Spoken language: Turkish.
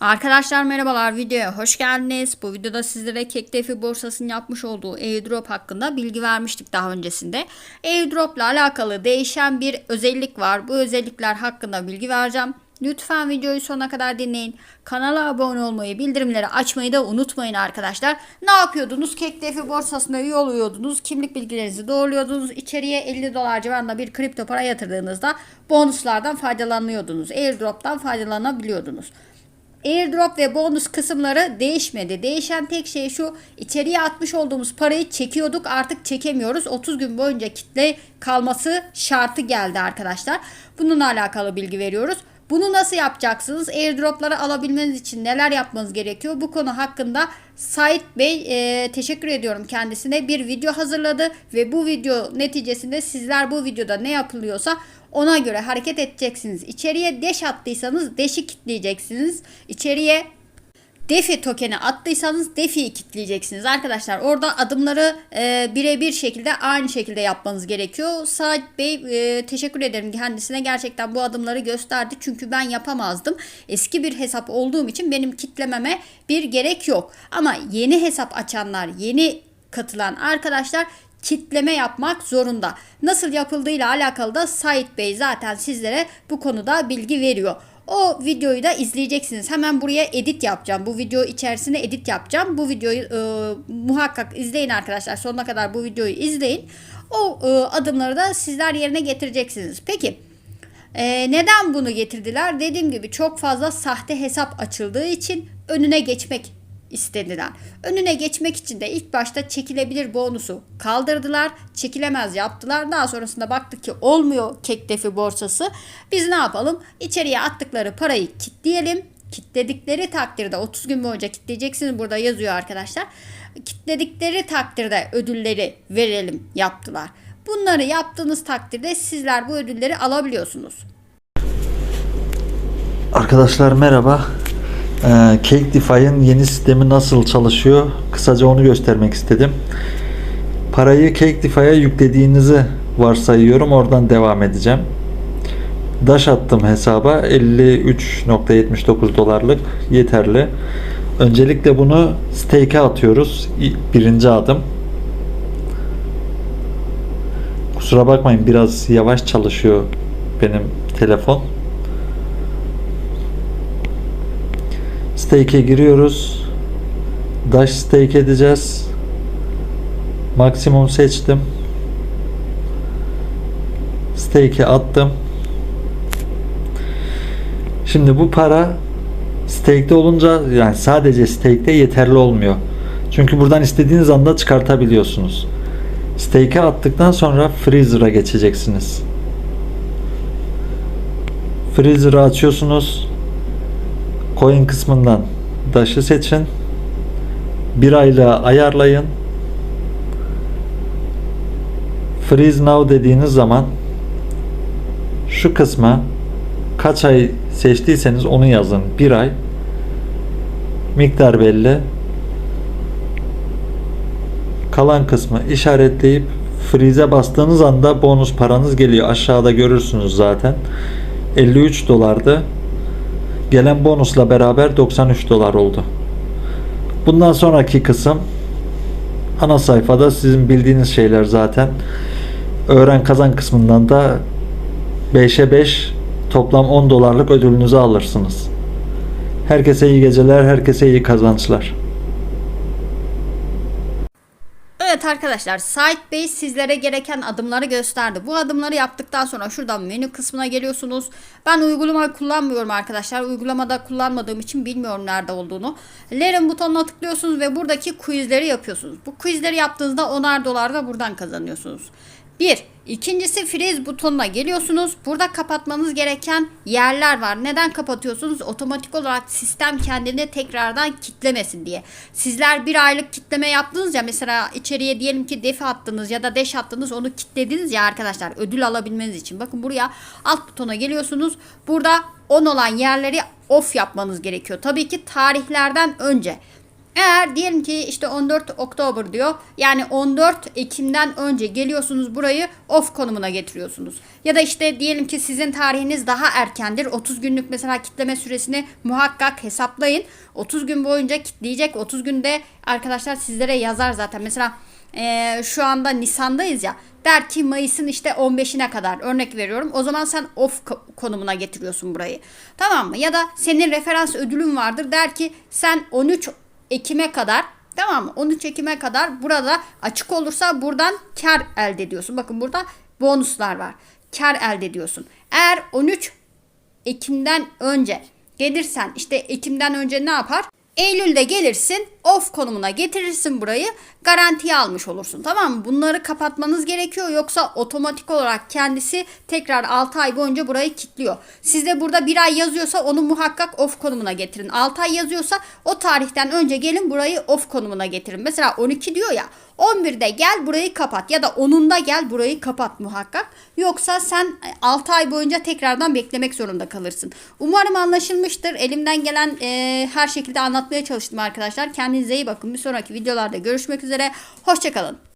Arkadaşlar merhabalar videoya hoş geldiniz. Bu videoda sizlere Kektefi borsasının yapmış olduğu airdrop hakkında bilgi vermiştik daha öncesinde. Airdrop ile alakalı değişen bir özellik var. Bu özellikler hakkında bilgi vereceğim. Lütfen videoyu sonuna kadar dinleyin. Kanala abone olmayı, bildirimleri açmayı da unutmayın arkadaşlar. Ne yapıyordunuz? Kektefi borsasına üye oluyordunuz. Kimlik bilgilerinizi doğruluyordunuz. İçeriye 50 dolar civarında bir kripto para yatırdığınızda bonuslardan faydalanıyordunuz. Airdrop'tan faydalanabiliyordunuz. Airdrop ve bonus kısımları değişmedi. Değişen tek şey şu içeriye atmış olduğumuz parayı çekiyorduk artık çekemiyoruz. 30 gün boyunca kitle kalması şartı geldi arkadaşlar. Bununla alakalı bilgi veriyoruz. Bunu nasıl yapacaksınız? Airdropları alabilmeniz için neler yapmanız gerekiyor? Bu konu hakkında Sait Bey e, teşekkür ediyorum kendisine bir video hazırladı ve bu video neticesinde sizler bu videoda ne yapılıyorsa ona göre hareket edeceksiniz. İçeriye deş attıysanız deşi kitleyeceksiniz. İçeriye Defi tokeni attıysanız Defi'yi kitleyeceksiniz arkadaşlar. Orada adımları e, birebir şekilde aynı şekilde yapmanız gerekiyor. Saad Bey e, teşekkür ederim kendisine gerçekten bu adımları gösterdi. Çünkü ben yapamazdım. Eski bir hesap olduğum için benim kitlememe bir gerek yok. Ama yeni hesap açanlar, yeni katılan arkadaşlar kitleme yapmak zorunda. Nasıl yapıldığıyla alakalı da Sait Bey zaten sizlere bu konuda bilgi veriyor. O videoyu da izleyeceksiniz. Hemen buraya edit yapacağım. Bu video içerisinde edit yapacağım. Bu videoyu e, muhakkak izleyin arkadaşlar. Sonuna kadar bu videoyu izleyin. O e, adımları da sizler yerine getireceksiniz. Peki e, neden bunu getirdiler? Dediğim gibi çok fazla sahte hesap açıldığı için önüne geçmek istediler. Önüne geçmek için de ilk başta çekilebilir bonusu kaldırdılar. Çekilemez yaptılar. Daha sonrasında baktık ki olmuyor kektefi borsası. Biz ne yapalım? İçeriye attıkları parayı kitleyelim. Kitledikleri takdirde 30 gün boyunca kitleyeceksiniz. Burada yazıyor arkadaşlar. Kitledikleri takdirde ödülleri verelim yaptılar. Bunları yaptığınız takdirde sizler bu ödülleri alabiliyorsunuz. Arkadaşlar merhaba. Ee, Cake Defy'ın yeni sistemi nasıl çalışıyor? Kısaca onu göstermek istedim. Parayı Cake Defy'ye yüklediğinizi varsayıyorum. Oradan devam edeceğim. Dash attım hesaba. 53.79 dolarlık yeterli. Öncelikle bunu stake'e atıyoruz. Birinci adım. Kusura bakmayın biraz yavaş çalışıyor benim telefon. Stake'e giriyoruz. Dash stake edeceğiz. Maksimum seçtim. Stake'e attım. Şimdi bu para stake'te olunca yani sadece stake'te yeterli olmuyor. Çünkü buradan istediğiniz anda çıkartabiliyorsunuz. Stake'e attıktan sonra freezer'a geçeceksiniz. Freezer'ı açıyorsunuz coin kısmından Dash'ı seçin. Bir aylığa ayarlayın. Freeze now dediğiniz zaman şu kısma kaç ay seçtiyseniz onu yazın. Bir ay. Miktar belli. Kalan kısmı işaretleyip freeze'e bastığınız anda bonus paranız geliyor. Aşağıda görürsünüz zaten. 53 dolardı. Gelen bonusla beraber 93 dolar oldu. Bundan sonraki kısım ana sayfada sizin bildiğiniz şeyler zaten. Öğren kazan kısmından da 5'e 5 toplam 10 dolarlık ödülünüzü alırsınız. Herkese iyi geceler, herkese iyi kazançlar. Evet arkadaşlar Bey sizlere gereken adımları gösterdi. Bu adımları yaptıktan sonra şuradan menü kısmına geliyorsunuz. Ben uygulamayı kullanmıyorum arkadaşlar. Uygulamada kullanmadığım için bilmiyorum nerede olduğunu. Learn butonuna tıklıyorsunuz ve buradaki quizleri yapıyorsunuz. Bu quizleri yaptığınızda 10'ar dolar da buradan kazanıyorsunuz. Bir. İkincisi freeze butonuna geliyorsunuz. Burada kapatmanız gereken yerler var. Neden kapatıyorsunuz? Otomatik olarak sistem kendini tekrardan kitlemesin diye. Sizler bir aylık kitleme yaptınız ya mesela içeriye diyelim ki defi attınız ya da deş attınız onu kitlediniz ya arkadaşlar ödül alabilmeniz için. Bakın buraya alt butona geliyorsunuz. Burada on olan yerleri off yapmanız gerekiyor. Tabii ki tarihlerden önce. Eğer diyelim ki işte 14 Oktober diyor. Yani 14 Ekim'den önce geliyorsunuz burayı off konumuna getiriyorsunuz. Ya da işte diyelim ki sizin tarihiniz daha erkendir. 30 günlük mesela kitleme süresini muhakkak hesaplayın. 30 gün boyunca kitleyecek. 30 günde arkadaşlar sizlere yazar zaten. Mesela eee, şu anda Nisan'dayız ya. Der ki Mayıs'ın işte 15'ine kadar örnek veriyorum. O zaman sen off ko- konumuna getiriyorsun burayı. Tamam mı? Ya da senin referans ödülün vardır. Der ki sen 13 Ekim'e kadar tamam mı? 13 Ekim'e kadar burada açık olursa buradan kar elde ediyorsun. Bakın burada bonuslar var. Kar elde ediyorsun. Eğer 13 Ekim'den önce gelirsen işte Ekim'den önce ne yapar? Eylül'de gelirsin off konumuna getirirsin burayı garantiye almış olursun tamam mı? Bunları kapatmanız gerekiyor yoksa otomatik olarak kendisi tekrar 6 ay boyunca burayı kilitliyor. Sizde burada bir ay yazıyorsa onu muhakkak off konumuna getirin. 6 ay yazıyorsa o tarihten önce gelin burayı off konumuna getirin. Mesela 12 diyor ya 11'de gel burayı kapat ya da 10'unda gel burayı kapat muhakkak. Yoksa sen 6 ay boyunca tekrardan beklemek zorunda kalırsın. Umarım anlaşılmıştır. Elimden gelen e, her şekilde anlatmaya çalıştım arkadaşlar. Kendinize iyi bakın. Bir sonraki videolarda görüşmek üzere. Hoşçakalın.